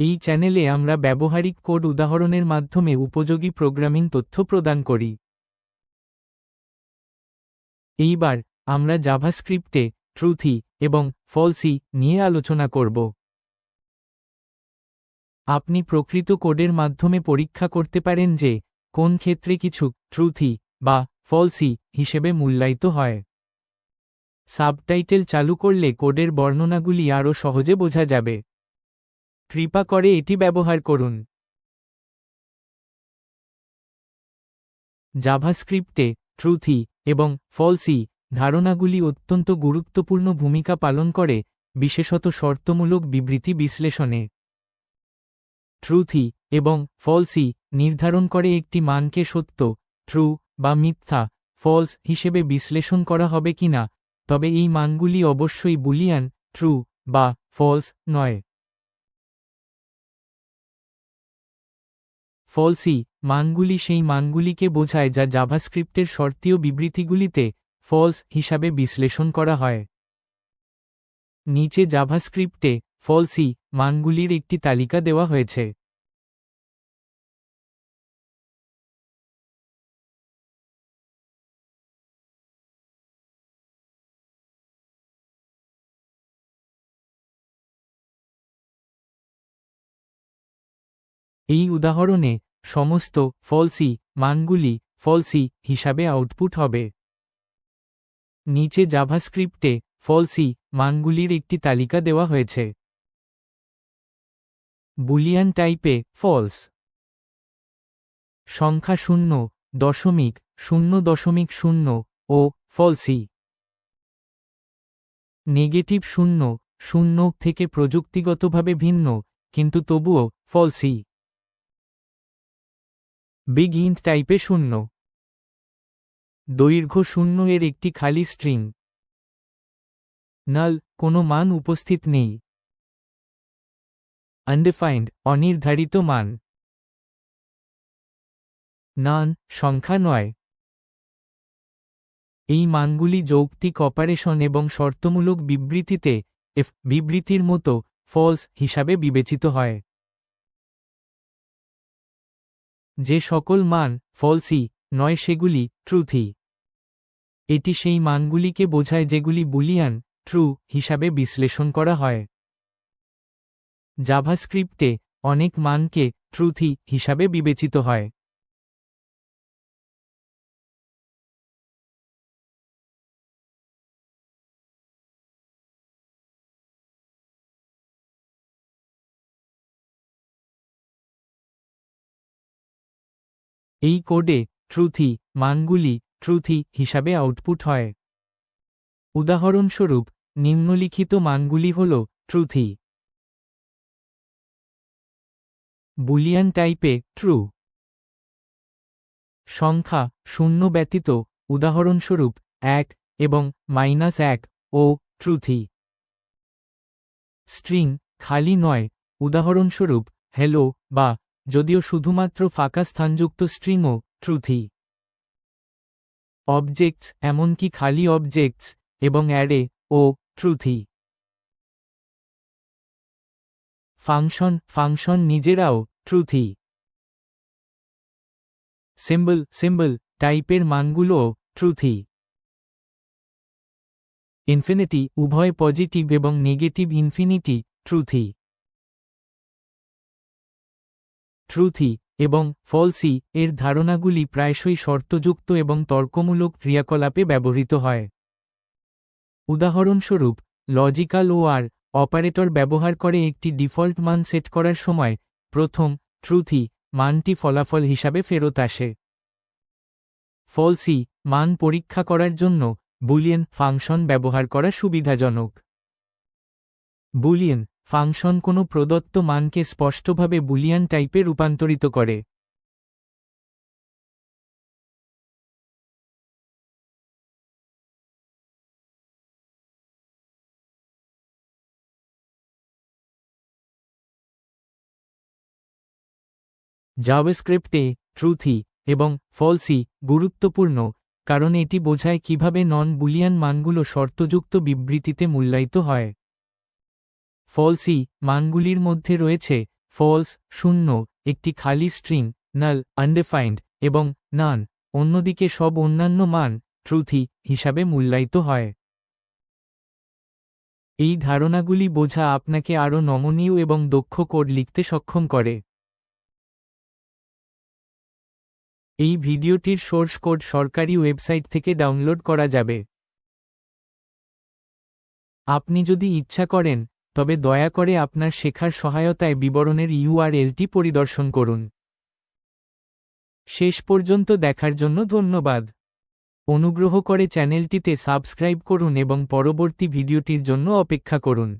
এই চ্যানেলে আমরা ব্যবহারিক কোড উদাহরণের মাধ্যমে উপযোগী প্রোগ্রামিং তথ্য প্রদান করি। এইবার আমরা জাভাস্ক্রিপ্টে ট্রুথি এবং ফলসি নিয়ে আলোচনা করব। আপনি প্রকৃত কোডের মাধ্যমে পরীক্ষা করতে পারেন যে কোন ক্ষেত্রে কিছু ট্রুথি বা ফলসি হিসেবে মূল্যায়িত হয়। সাবটাইটেল চালু করলে কোডের বর্ণনাগুলি আরও সহজে বোঝা যাবে। কৃপা করে এটি ব্যবহার করুন। জাভাস্ক্রিপ্টে ট্রুথি এবং ফলসি ধারণাগুলি অত্যন্ত গুরুত্বপূর্ণ ভূমিকা পালন করে, বিশেষত শর্তমূলক বিবৃতি বিশ্লেষণে। ট্রুথি এবং ফলসি নির্ধারণ করে একটি মানকে সত্য, ট্রু বা মিথ্যা, ফলস হিসেবে বিশ্লেষণ করা হবে কিনা, তবে এই মানগুলি অবশ্যই বুলিয়ান, ট্রু বা ফলস নয়। ফলসি মানগুলি সেই মানগুলিকে বোঝায় যা জাভাস্ক্রিপ্টের শর্তীয় বিবৃতিগুলিতে ফলস হিসাবে বিশ্লেষণ করা হয়। নিচে জাভাস্ক্রিপ্টে ফলসি মানগুলির একটি তালিকা দেওয়া হয়েছে। এই উদাহরণে সমস্ত ফলসি মানগুলি ফলসি হিসাবে আউটপুট হবে। নিচে জাভাস্ক্রিপ্টে ফলসি মানগুলির একটি তালিকা দেওয়া হয়েছে। বুলিয়ান টাইপে ফলস। সংখ্যা শূন্য দশমিক শূন্য দশমিক শূন্য ও ফলসি। নেগেটিভ শূন্য শূন্য থেকে প্রযুক্তিগতভাবে ভিন্ন, কিন্তু তবুও ফলসি। বিগ ইন্ট টাইপে শূন্য। দৈর্ঘ্য শূন্য এর একটি খালি স্ট্রিং। নাল, কোনো মান উপস্থিত নেই। আনডিফাইন্ড, অনির্ধারিত মান। নান, সংখ্যা নয়। এই মানগুলি যৌক্তিক অপারেশন এবং শর্তমূলক বিবৃতিতে, এফ, বিবৃতির মতো, ফলস হিসাবে বিবেচিত হয়। যে সকল মান ফলসি নয় সেগুলি ট্রুথি এটি সেই মানগুলিকে বোঝায় যেগুলি বুলিয়ান ট্রু হিসাবে বিশ্লেষণ করা হয়। জাভাস্ক্রিপ্টে অনেক মানকে ট্রুথি হিসাবে বিবেচিত হয়। এই কোডে ট্রুথি মানগুলি ট্রুথি হিসাবে আউটপুট হয়। উদাহরণস্বরূপ, নিম্নলিখিত মানগুলি হল ট্রুথি বুলিয়ান টাইপে ট্রু। সংখ্যা শূন্য ব্যতীত, উদাহরণস্বরূপ, এক এবং মাইনাস এক ও ট্রুথি স্ট্রিং খালি নয়, উদাহরণস্বরূপ, হ্যালো বা যদিও শুধুমাত্র ফাঁকা স্থানযুক্ত স্ট্রিংও ট্রুথি অবজেক্টস, এমনকি খালি অবজেক্টস এবং অ্যারে ও ট্রুথি ফাংশন ফাংশন নিজেরাও ট্রুথি সিম্বল সিম্বল, টাইপের মানগুলোও ট্রুথি ইনফিনিটি, উভয় পজিটিভ এবং নেগেটিভ ইনফিনিটি ট্রুথি ট্রুথি এবং ফলসি এর ধারণাগুলি প্রায়শই শর্তযুক্ত এবং তর্কমূলক ক্রিয়াকলাপে ব্যবহৃত হয়। উদাহরণস্বরূপ লজিক্যাল ও আর অপারেটর ব্যবহার করে একটি ডিফল্ট মান সেট করার সময় প্রথম ট্রুথি মানটি ফলাফল হিসাবে ফেরত আসে। ফলসি মান পরীক্ষা করার জন্য বুলিয়েন ফাংশন ব্যবহার করা সুবিধাজনক। বুলিয়েন ফাংশন কোনো প্রদত্ত মানকে স্পষ্টভাবে বুলিয়ান টাইপে রূপান্তরিত করে। জাভাস্ক্রিপ্টে ট্রুথি এবং ফলসি গুরুত্বপূর্ণ, কারণ এটি বোঝায় কীভাবে নন বুলিয়ান মানগুলো শর্তযুক্ত বিবৃতিতে মূল্যায়িত হয়। ফলসি মানগুলির মধ্যে রয়েছে ফলস শূন্য, একটি খালি স্ট্রিং নাল আনডেফাইন্ড এবং নান অন্যদিকে সব অন্যান্য মান ট্রুথি হিসাবে মূল্যায়িত হয়। এই ধারণাগুলি বোঝা আপনাকে আরও নমনীয় এবং দক্ষ কোড লিখতে সক্ষম করে। এই ভিডিওটির সোর্স কোড সরকারি ওয়েবসাইট থেকে ডাউনলোড করা যাবে। আপনি যদি ইচ্ছা করেন তবে দয়া করে আপনার শেখার সহায়তায় বিবরণের ইউআরএলটি পরিদর্শন করুন। শেষ পর্যন্ত দেখার জন্য ধন্যবাদ। অনুগ্রহ করে চ্যানেলটিতে সাবস্ক্রাইব করুন এবং পরবর্তী ভিডিওটির জন্য অপেক্ষা করুন।